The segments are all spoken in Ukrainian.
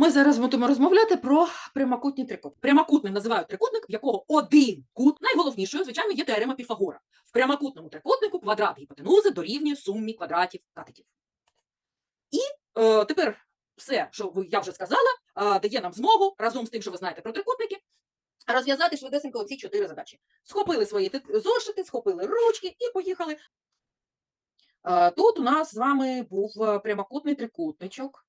Ми зараз будемо розмовляти про прямокутний трикутник. Прямокутним називають трикутник, в якого один кут, найголовнішою, звичайно, є теорема Піфагора. В прямокутному трикутнику квадрат гіпотенузи дорівнює сумі квадратів катетів. І е, тепер все, що я вже сказала, е, дає нам змогу разом з тим, що ви знаєте про трикутники, розв'язати швидесенько ці чотири задачі. Схопили свої зошити, схопили ручки і поїхали. Е, Тут у нас з вами був е, прямокутний трикутничок.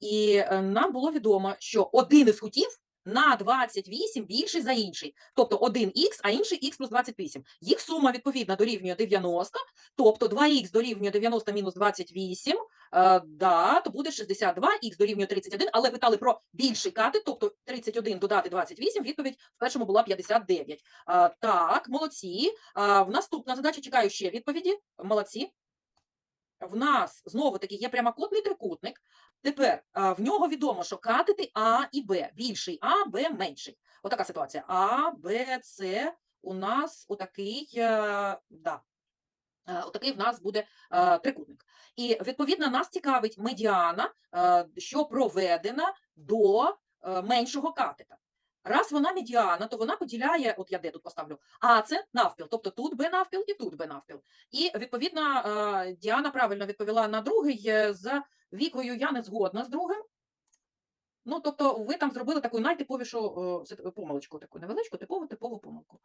І е, нам було відомо, що один із кутів на 28 більший за інший. Тобто один х, а інший х плюс 28. Їх сума відповідно дорівнює 90, тобто 2х дорівнює 90 мінус 28, е, да, то буде 62, х дорівнює 31, але питали про більший катет, тобто 31 додати 28, відповідь в першому була 59. Е, так, молодці. Е, в наступна задача чекаю ще відповіді. Молодці. В нас знову таки є прямокутний трикутник. Тепер а, в нього відомо, що катети А і Б більший А, Б менший. Отака ситуація. А, Б, С у нас отакий, е, да, е, отакий в нас буде е, трикутник. І відповідно нас цікавить медіана, що проведена до меншого катета. Раз вона медіана, то вона поділяє, от я де тут поставлю, А це навпіл, тобто тут Б навпіл і тут Б навпіл. І відповідно Діана правильно відповіла на другий. З вікою я не згодна з другим. Ну, тобто, ви там зробили таку найтиповішу е, помилочку, таку невеличку, типову, типову помилку.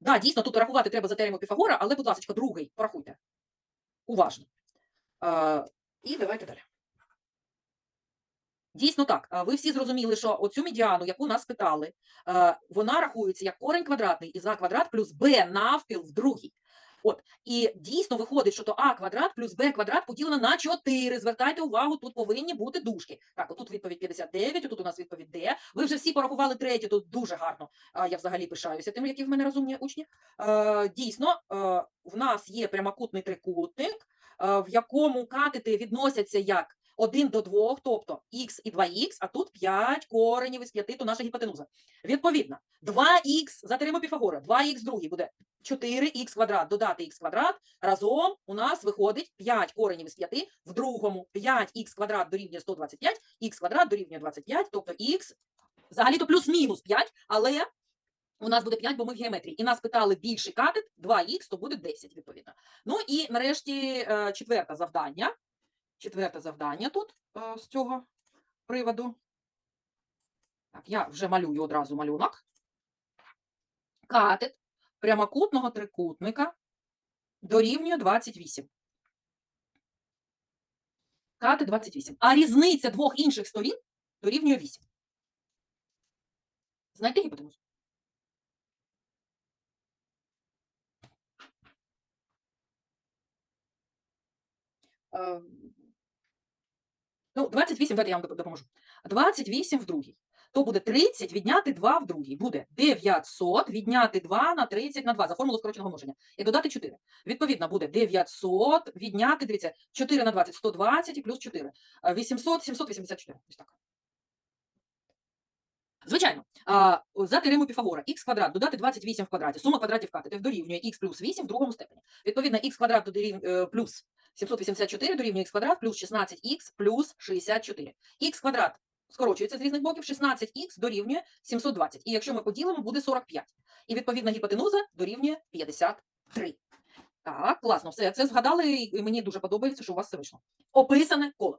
Да, дійсно, тут рахувати треба за теоремою Піфагора, але, будь ласка, другий, порахуйте. Уважно. Е, і давайте далі. Дійсно так. Ви всі зрозуміли, що оцю медіану, яку нас питали, е, вона рахується як корень квадратний із а квадрат плюс b навпіл в другій. От, і дійсно виходить, що то а квадрат плюс б квадрат поділено на 4. Звертайте увагу, тут повинні бути дужки. Так, отут відповідь 59, отут у нас відповідь Д. Ви вже всі порахували третю, тут дуже гарно. А, Я взагалі пишаюся тим, які в мене розумні учні. Дійсно, в нас є прямокутний трикутник, в якому катети відносяться як 1 до 2, тобто х і 2х, а тут 5 коренів із 5, то наша гіпотенуза. Відповідно, 2х за теорему Піфагора, 2х другий буде 4х квадрат додати х квадрат. Разом у нас виходить 5 коренів із 5, в другому 5х квадрат дорівнює 125, х квадрат дорівнює 25, тобто х взагалі-то плюс-мінус 5, але у нас буде 5, бо ми в геометрії. І нас питали більший катет, 2х, то буде 10, відповідно. Ну і нарешті е, четверте завдання. Четверте завдання тут е, з цього приводу. Так, я вже малюю одразу малюнок. Катет прямокутного трикутника дорівнює 28. Катет 28. А різниця двох інших сторін дорівнює 8. Знайти гіпотенузу. Ну, 28, давайте я вам допоможу. 28 в другій. То буде 30 відняти 2 в другій. Буде 900 відняти 2 на 30 на 2 за формулу скороченого множення. І додати 4. Відповідно, буде 900 відняти, дивіться, 4 на 20, 120 і плюс 4. Е, 800, 784. Ось так. Звичайно, за теоремою Піфагора х квадрат додати 28 в квадраті, сума квадратів катетів дорівнює х плюс 8 в другому степені. Відповідно, х квадрат дорів- е, плюс 784 дорівнює х квадрат плюс 16х плюс 64. х квадрат скорочується з різних боків, 16х дорівнює 720. І якщо ми поділимо, буде 45. І відповідна гіпотенуза дорівнює 53. Так, класно, все це згадали, і мені дуже подобається, що у вас це вийшло. Описане коло.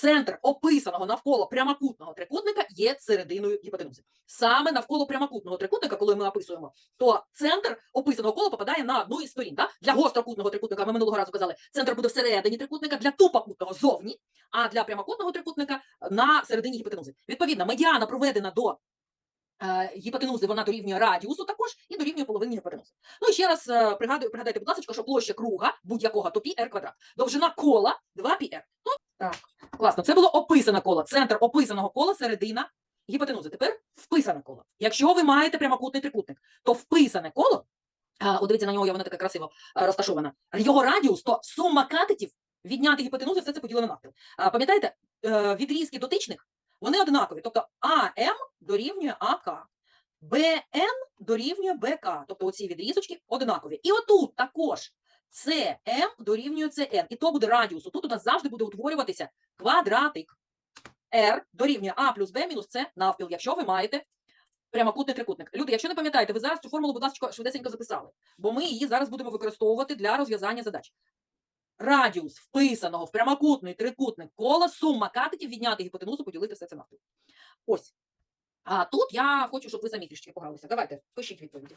Центр описаного навколо прямокутного трикутника є серединою гіпотенузи. Саме навколо прямокутного трикутника, коли ми описуємо, то центр описаного кола попадає на одну із сторін. Так? Для гострокутного трикутника ми минулого разу казали, центр буде всередині трикутника, для тупокутного зовні, а для прямокутного трикутника на середині гіпотенузи. Відповідно, медіана проведена до гіпотенузи, вона дорівнює радіусу також і дорівнює половині гіпотенузи. Ну і ще раз е, пригадую, пригадайте, будь ласка, що площа круга будь-якого то πr квадрат. Довжина кола 2πr. Ну, так, класно. Це було описане коло. Центр описаного кола, середина гіпотенузи. Тепер вписане коло. Якщо ви маєте прямокутний трикутник, то вписане коло, а, от дивіться на нього, воно таке красиво а, розташована. Його радіус, то сума катетів відняти гіпотенузи, все це поділено навпіл. Пам'ятаєте, е, відрізки дотичних, вони однакові. Тобто АМ дорівнює АК. БН дорівнює БК, тобто оці відрізочки однакові. І отут також СМ дорівнює СН. І то буде радіус. Тут у нас завжди буде утворюватися квадратик. R дорівнює А плюс Б мінус С навпіл, якщо ви маєте прямокутний трикутник. Люди, якщо не пам'ятаєте, ви зараз цю формулу, будь ласка, швидесенько записали, бо ми її зараз будемо використовувати для розв'язання задач. Радіус вписаного в прямокутний трикутник кола, сума катетів відняти гіпотенузу, поділити все це навпіл. Ось. А тут я хочу, щоб ви самі трішки погралися. Давайте, пишіть відповіді.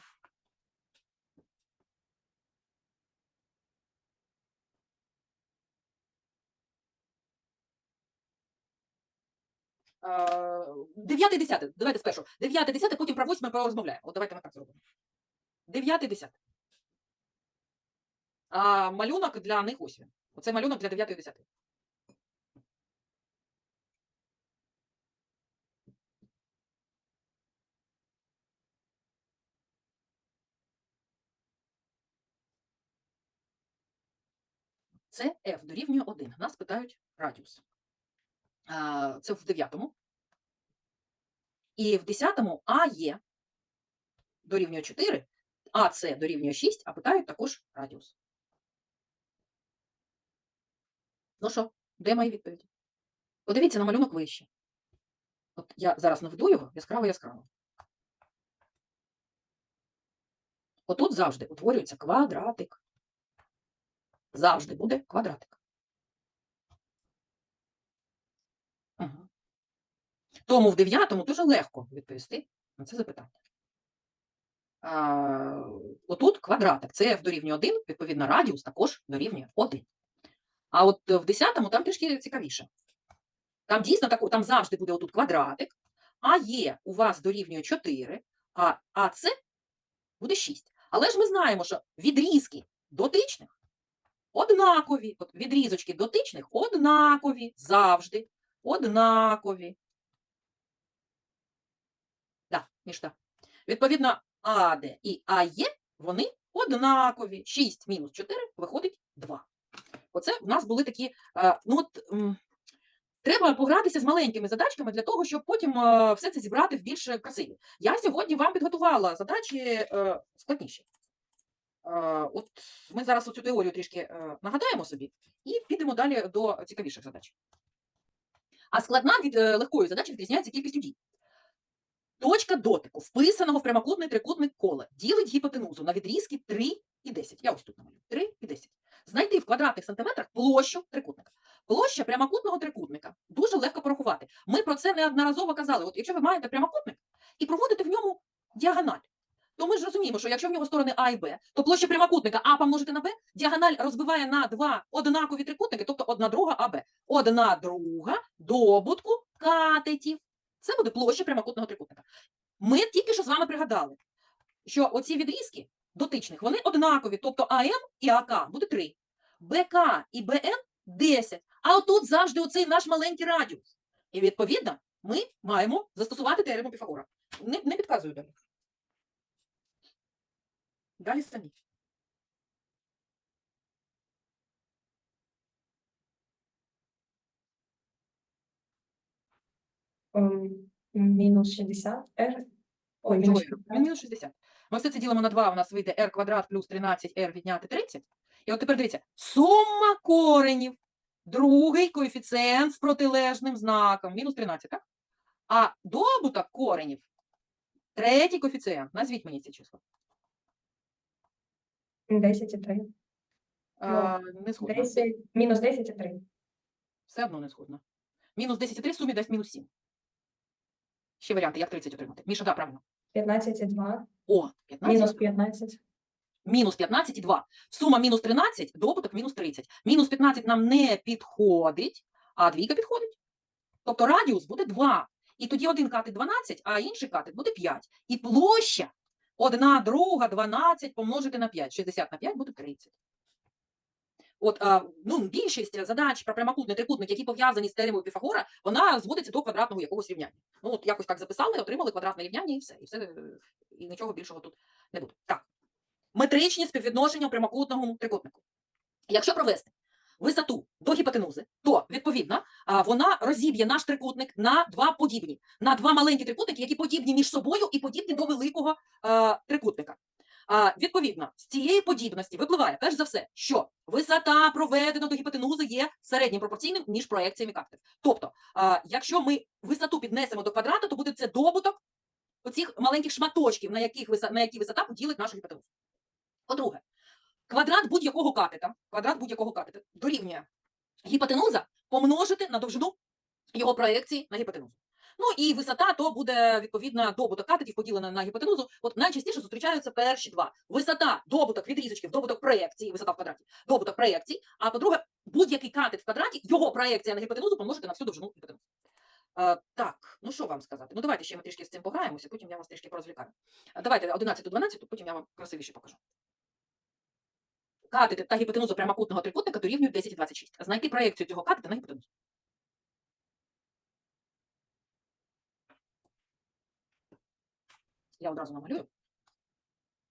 Дев'яте, десяте. Давайте спершу. Дев'яте, десяте, потім про восьме порозмовляємо. От давайте ми так зробимо. Дев'яте, десяте. А малюнок для них ось. Оце малюнок для дев'ятої, десятої. Це F дорівнює 1. Нас питають радіус. Це в дев'ятому. І в десятому АЄ дорівнює 4, АС дорівнює 6, а питають також радіус. Ну що, де мої відповіді? Подивіться на малюнок вище. От я зараз наведу його яскраво-яскраво. Отут завжди утворюється квадратик. Завжди буде квадратик. Ага. Тому в дев'ятому дуже легко відповісти на це запитання. А, отут квадратик. Це f дорівнює 1, відповідно, радіус також дорівнює 1. А от е, в десятому там трішки цікавіше. Там дійсно тако, там завжди буде отут квадратик, а є у вас дорівнює 4, а, а це буде 6. Але ж ми знаємо, що відрізки дотичних однакові. От відрізочки дотичних однакові завжди. Однакові. Да, між так. Відповідно, АД і АЄ, вони однакові. 6 мінус 4 виходить 2. Оце в нас були такі, е, ну от, треба погратися з маленькими задачками для того, щоб потім е, все це зібрати в більш красиві. Я сьогодні вам підготувала задачі е, складніші. От ми зараз цю теорію трішки нагадаємо собі і підемо далі до цікавіших задач. А складна від легкої задачі відрізняється кількістю дій. Точка дотику, вписаного в прямокутний трикутник кола, ділить гіпотенузу на відрізки 3 і 10. Я ось тут намалюю. 3 і 10. Знайти в квадратних сантиметрах площу трикутника. Площа прямокутного трикутника дуже легко порахувати. Ми про це неодноразово казали. От якщо ви маєте прямокутник і проводите в ньому діагональ, то ми ж розуміємо, що якщо в нього сторони А і Б, то площа прямокутника А помножити на Б, діагональ розбиває на два однакові трикутники, тобто одна друга АБ. Одна друга добутку катетів. Це буде площа прямокутного трикутника. Ми тільки що з вами пригадали, що оці відрізки дотичних, вони однакові, тобто АМ і АК буде 3, БК і БН 10. А отут завжди оцей наш маленький радіус. І відповідно ми маємо застосувати теорему Піфагора. Не, не підказую далі. Далі самі. Ем, Мінус 60 R. Ой, Ой, мінус 60. Мінус 60. Ми все це ділимо на 2, у нас вийде r квадрат плюс 13r відняти 30. І от тепер дивіться, сума коренів, другий коефіцієнт з протилежним знаком, мінус 13, так? А добуток коренів, третій коефіцієнт. Назвіть мені ці числа. 10 і 3. А, не згодна. 10, мінус 10 і 3. Все одно не згодна. Мінус 10,3 в сумі дасть мінус 7. Ще варіанти, як 30 отримати. Міша, так, правильно. 15 і 2. О, 15. Мінус 15. мінус 15 і 2. Сума мінус 13, добуток мінус 30. Мінус 15 нам не підходить, а двійка підходить. Тобто радіус буде 2. І тоді один катет 12, а інший катет буде 5. І площа одна друга 12 помножити на 5. 60 на 5 буде 30. От ну, більшість задач про прямокутний трикутник, які пов'язані з теоремою Піфагора, вона зводиться до квадратного якогось рівняння. Ну, от якось так записали, отримали квадратне рівняння і все. І, все, е, і нічого більшого тут не буде. Так метричні співвідношення у прямокутному трикутнику. Якщо провести висоту до гіпотенузи, то відповідно вона розіб'є наш трикутник на два подібні, на два маленькі трикутники, які подібні між собою і подібні до великого а, трикутника. Відповідно, з цієї подібності випливає, перш за все, що висота проведена до гіпотенузи є середнім пропорційним між проекціями катетів. Тобто, якщо ми висоту піднесемо до квадрата, то буде це добуток оцих маленьких шматочків, на, яких на які висота поділить нашу гіпотенузу. По-друге, квадрат будь-якого катета, квадрат будь-якого катета дорівнює гіпотенуза помножити на довжину його проекції на гіпотенузу. Ну і висота то буде відповідно добуток катетів поділена на гіпотенузу. От найчастіше зустрічаються перші два. Висота, добуток відрізочків, добуток проекції, висота в квадраті, добуток проекцій. А по-друге, будь-який катет в квадраті, його проекція на гіпотенузу помножити на всю довжину гіпотенузи. Е, так, ну що вам сказати? Ну давайте ще ми трішки з цим пограємося, потім я вас трішки порозвлікаю. Е, Давайте 11 12, потім я вам красивіше покажу. Катети та гіпотенуза прямокутного трикутника дорівнюють 10 і 26. Знайти проекцію цього катета на гіпотенузу. Я одразу намалюю. Е,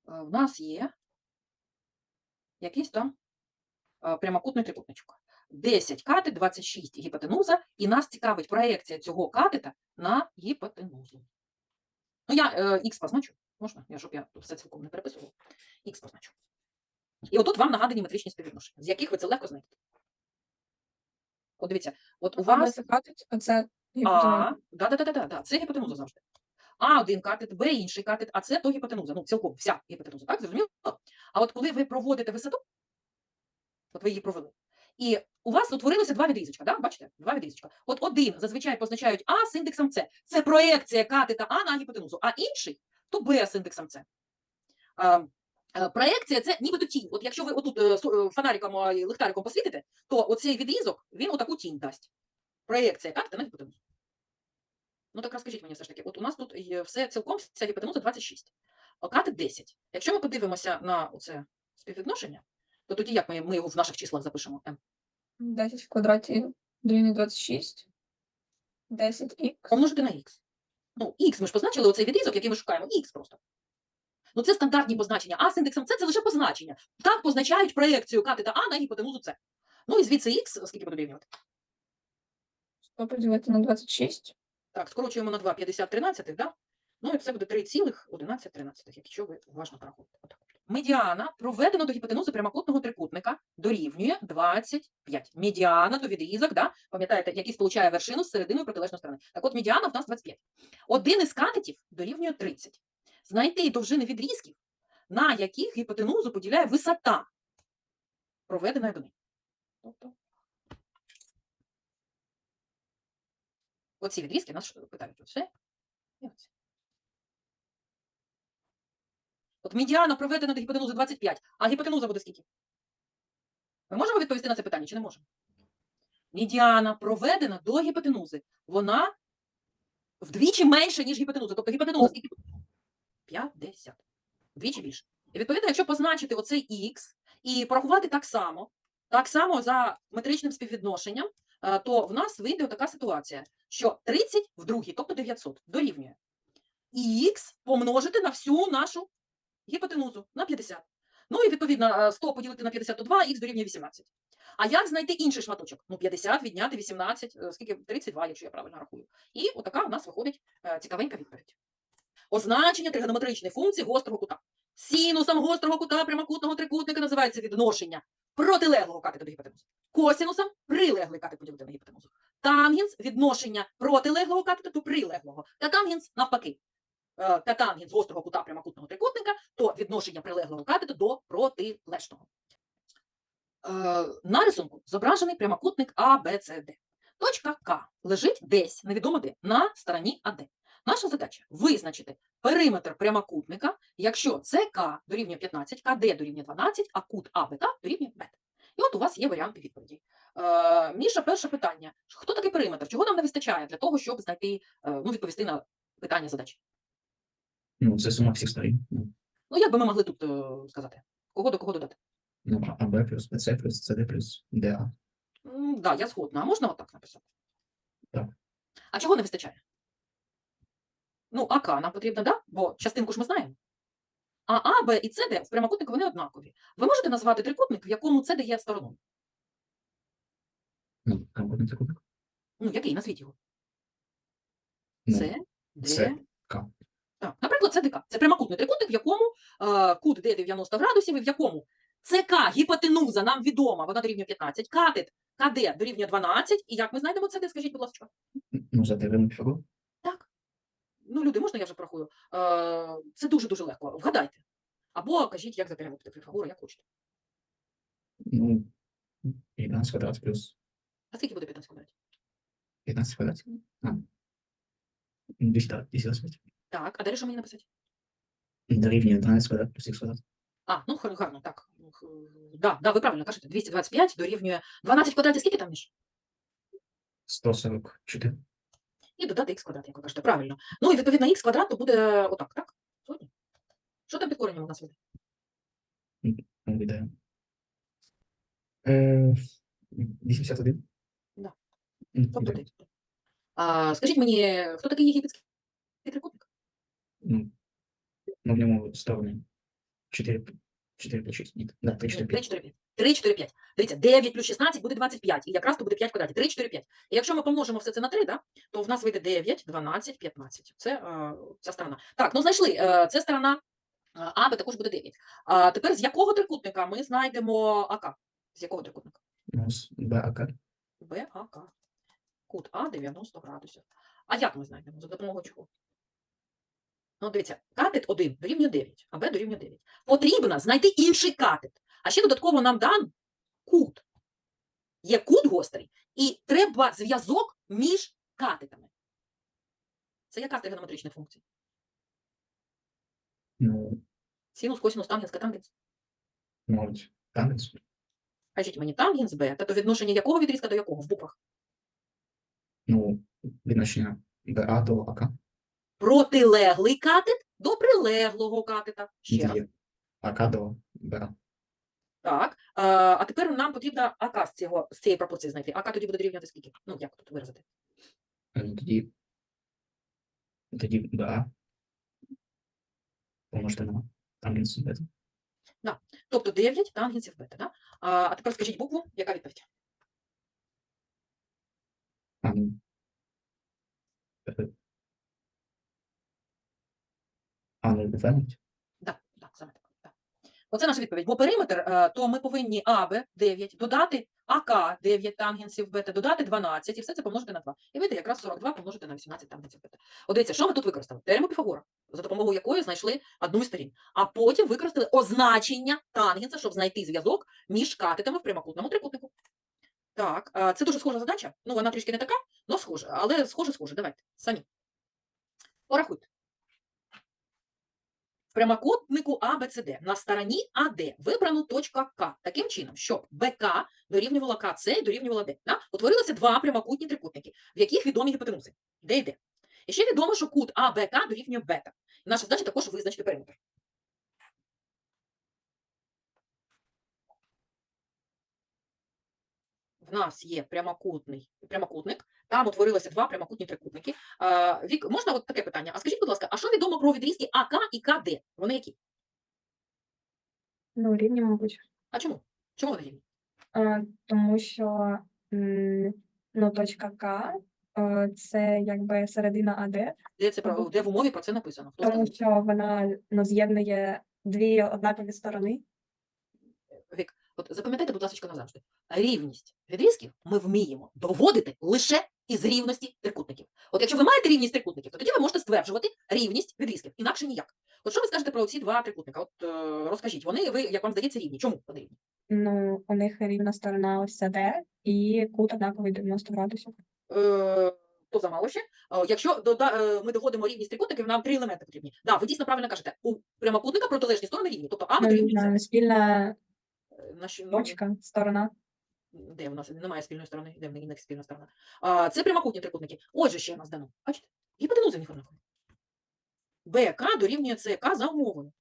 В нас є якийсь там е, прямокутний трикутничок. 10 катет, 26 гіпотенуза, і нас цікавить проекція цього катета на гіпотенузу. Ну, я е, х позначу. Можна? Я щоб я тут все цілком не переписувала. Х позначу. І отут вам нагадані метричні співвідношення, з яких ви це легко знайдете. От дивіться, от у вас Це катет, а да, да, да, да, да, це гіпотенуза завжди. А один катет, Б інший катет, а це то гіпотенуза. Ну, цілком вся гіпотенуза, так? Зрозуміло? А от коли ви проводите висоту, от ви її провели, і у вас утворилося два відрізочка, да? бачите? Два відрізочка. От один зазвичай позначають А з індексом С. Це проекція катета А на гіпотенузу, а інший то Б з індексом С. Е, Проекція це нібито тінь. От якщо ви отут е, е, фонариком лихтариком посвітите, то оцей відрізок він отаку тінь дасть. Проекція катета на гіпотенузу. Ну так розкажіть мені все ж таки, от у нас тут є все цілком вся гіпотенуза 26, а 10. Якщо ми подивимося на це співвідношення, то тоді як ми, ми його в наших числах запишемо? М? 10 в квадраті дорівнює 26. 10х. Помножити на х. Ну, х ми ж позначили оцей відрізок, який ми шукаємо, х просто. Ну, це стандартні позначення. А з індексом С це лише позначення. Так позначають проекцію катета А на гіпотенузу С. Ну і звідси х, скільки буде дорівнювати? 100 поділити на 26. Так, скорочуємо на 2, 50 13, да? Ну і це буде 3,11, якщо ви уважно порахуєте. Медіана проведено до гіпотенузи прямокутного трикутника дорівнює 25. Медіана то відрізок, да? пам'ятаєте, який сполучає вершину з серединою протилежної сторони. Так от медіана в нас 25. Один із катетів дорівнює 30. Знайти довжини відрізків, на яких гіпотенузу поділяє висота, проведена до неї. Тобто, оці відрізки нас питають оце і оце. От медіана проведена до гіпотенузи 25, а гіпотенуза буде скільки? Ми можемо відповісти на це питання чи не можемо? Медіана проведена до гіпотенузи. Вона вдвічі менша, ніж гіпотенуза. Тобто гіпотенуза скільки? 50. Вдвічі більше. І відповідно, якщо позначити оцей х і порахувати так само, так само за метричним співвідношенням, то в нас вийде така ситуація, що 30 в другій, тобто 900, дорівнює х помножити на всю нашу гіпотенузу на 50. Ну і відповідно е, 100 поділити на 50 то 2, х дорівнює 18. А як знайти інший шматочок? Ну 50 відняти 18, е, скільки 32, якщо я правильно рахую. І отака у нас виходить е, цікавенька відповідь. Означення тригонометричної функції гострого кута. Синусом гострого кута прямокутного трикутника називається відношення протилеглого катета до гіпотенузи. Косинусом прилеглий катет поділити на гіпотенузу. Тангенс відношення протилеглого катета до прилеглого. Та тангенс навпаки. Е, Та тангенс гострого кута прямокутного трикутника, то відношення прилеглого катету до протилежного. Е, На рисунку зображений прямокутник Д. Точка К лежить десь, невідомо де, на стороні АД. Наша задача визначити периметр прямокутника, якщо ЦК дорівнює 15, КД дорівнює 12, а кут АБК дорівнює бета. І от у вас є варіанти відповіді. Е, Міша, перше питання. Хто такий периметр? Чого нам не вистачає для того, щоб знайти, е, ну, відповісти на питання задачі? Ну, це сума всіх сторін. Ну, як би ми могли тут е, сказати? Кого до кого додати? Ну, АБ плюс БЦ плюс СД плюс ДА. Так, да, я згодна. А можна отак написати? Так. А чого не вистачає? Ну, АК нам потрібно, да? Бо частинку ж ми знаємо. А А, Б і СД в прямокутнику вони однакові. Ви можете назвати трикутник, в якому СД є стороною? Ну, прямокутний трикутник. Ну, який? Назвіть його. Ну, С, Д, С, К. Так, наприклад, це ДК. Це прямокутний трикутник, в якому е, кут де 90 градусів, і в якому ЦК гіпотенуза нам відома, вона дорівнює 15, катет КД дорівнює 12. І як ми знайдемо це, скажіть, будь ласка. Ну, за. Так. Ну, люди, можна я вже порахую? Е, це дуже-дуже легко. Вгадайте. Або кажіть, як за теорему Піфагора, як хочете. Ну, 15 квадрат плюс А скільки буде 15 квадратів? 15 квадрат. А. Ну, Десь так, 10 Так, а далі що мені написати? Дорівнює 12 квадрат плюс х квадрат. А, ну гарно, так. Да, да, ви правильно кажете. 225 дорівнює 12 квадратів, скільки там між? 144. І додати х квадрат, як ви кажете, правильно. Ну і відповідно х квадрат то буде отак, так? Згодні? Що там під коренем у нас вийде? Ну, віддаю. Е, 81. Да. Тобто ти. А, скажіть мені, хто такий єгипетський трикутник? Ну, ну, в ньому сторони 4, 4 плюс 6. Ні, да, 3, 4, 3, 5. 4, 5. 3, 4, 5. Дивіться, 9 плюс 16 буде 25. І якраз то буде 5 квадратів. 3, 4, 5. І якщо ми помножимо все це на 3, да, то в нас вийде 9, 12, 15. Це е, ця сторона. Так, ну знайшли. Е, це сторона е, А, Б також буде 9. А тепер з якого трикутника ми знайдемо АК? З якого трикутника? Ну, БАК. БАК. Кут А 90 градусів. А як ми знайдемо? За допомогою чого? Ну, дивіться, катет 1 дорівнює 9, а Б дорівнює 9. Потрібно знайти інший катет. А ще додатково нам дан кут. Є кут гострий, і треба зв'язок між катетами. Це яка з тригонометричних функцій? Ну, Синус, косинус, тангенс, катангенс. мабуть, танець. Кажіть мені, тангенс Б, та то відношення якого відрізка до якого в буквах? Ну, відношення БА до АК. Протилеглий катет до прилеглого катета. Ще раз. Є. АК до БА. Так. А, а тепер нам потрібно АК з, цього, з цієї пропорції знайти. АК тоді буде дорівнювати скільки? Ну, як тут виразити? Е, Тоді, тоді БА помножити на тангенс бета. Тобто 9 тангенсів бета. Да? А, а тепер скажіть букву, яка відповідь? А, ну. Е, А, ну, defend. Да, так, саме так. Да. Оце наша відповідь. Бо периметр, е, то ми повинні АБ 9 додати АК 9 тангенсів бета, додати 12 і все це помножити на 2. І вийде якраз 42 помножити на 18 тангенсів бета. От дивіться, що ми тут використали? Теорему Піфагора, за допомогою якої знайшли одну із сторін. А потім використали означення тангенса, щоб знайти зв'язок між катетами в прямокутному трикутнику. Так, це дуже схожа задача. Ну, вона трішки не така, але схожа. Але схоже, схоже. Давайте самі. Порахуйте. В прямокутнику ABCD на стороні АД вибрано точка К таким чином, щоб БК дорівнювала КЦ і дорівнювала Д. Да? Утворилися два прямокутні трикутники, в яких відомі гіпотенузи Д і Д. І ще відомо, що кут АБК дорівнює бета. І наша задача також визначити периметр. В нас є прямокутний прямокутник, там утворилося два прямокутні трикутники. А, Вік, можна от таке питання? А скажіть, будь ласка, а що відомо про відрізки АК і КД? Вони які? Ну, рівні, мабуть. А чому? Чому вони рівні? А, тому що м, ну, точка К е, це якби середина АД, Де це про де в умові про це написано? Хто тому сказав? що вона ну, з'єднує дві однакові сторони. Вік, от запам'ятайте, будь ласка, назавжди. Рівність відрізків ми вміємо доводити лише із рівності трикутників. От якщо ви маєте рівність трикутників, то тоді ви можете стверджувати рівність відрізків, інакше ніяк. От що ви скажете про ці два трикутника? От е, розкажіть, вони ви, як вам здається, рівні. Чому вони рівні? Ну, у них рівна сторона ось ця і кут однаковий 90 градусів. Е, то замало ще. Е, Якщо дода, е, ми доводимо рівність трикутників, нам три елементи потрібні. Да, ви дійсно правильно кажете. У прямокутника протилежні сторони рівні. Тобто А рівна С. спільна на точка, сторона. Де у нас немає спільної сторони, де в них спільна сторона. А, це прямокутні трикутники. Отже, ще нас дано. Бачите? Гіпотенузи в них. БК дорівнює ЦК за умовою.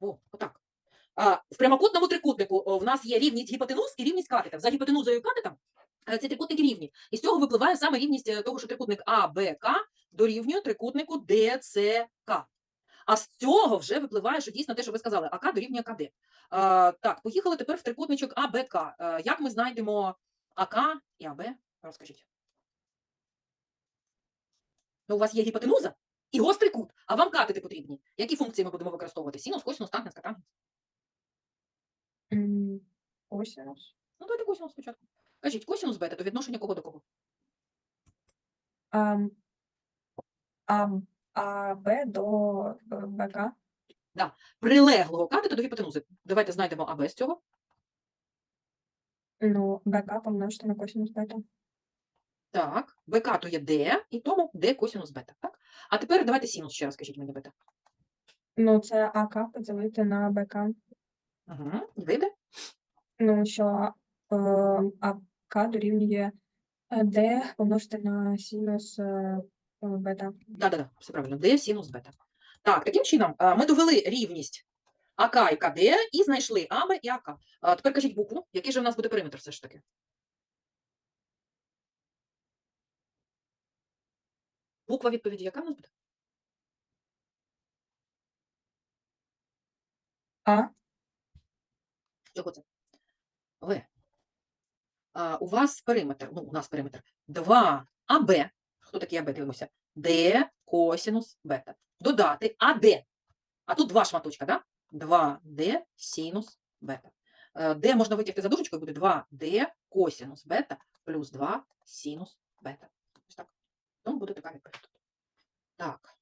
О, отак. А, в прямокутному трикутнику в нас є рівність гіпотенуз і рівність катетів. За гіпотенузою і катетом е, ці трикутники рівні. І з цього випливає саме рівність е, того, що трикутник АБК дорівнює трикутнику ДЦК. А з цього вже випливає, що дійсно те, що ви сказали, АК дорівнює КД. А, так, поїхали тепер в трикутничок АБК. А, як ми знайдемо АК і АБ? Розкажіть. Ну, у вас є гіпотенуза і гострий кут. А вам катети потрібні. Які функції ми будемо використовувати? Синус, косинус, тангенс, катангенс? Косинус. Ну, давайте косинус спочатку. Кажіть, косинус бета, то відношення кого до кого? ам, ам, А Б до е, БК. Прилеглого катету до гіпотенузи. Давайте знайдемо АБ з цього. Ну, БК помножити на косинус бета. Так, БК то є Д, і тому Д косинус бета. Так? А тепер давайте синус ще раз скажіть мені бета. Ну, це АК поділити на БК. Угу. Вийде? Ну, що е, АК дорівнює е, Д помножити на синус е, бета. Да-да-да, все правильно. Д синус бета. Так, таким чином ми довели рівність АК і КД і знайшли АБ і АК. Тепер кажіть букву, який же в нас буде периметр все ж таки? Буква відповіді яка в нас буде? А Чого це? В. А, у вас периметр, ну, у нас периметр 2 АБ. Хто такий АБ? Дивимося. Д косинус бета. Додати АД. А тут два шматочка, да? 2D синус бета. Е, Д можна витягти за дужечкою, буде 2D косинус бета плюс 2 синус бета. Ось так. Тому буде така відповідь. тут. Так.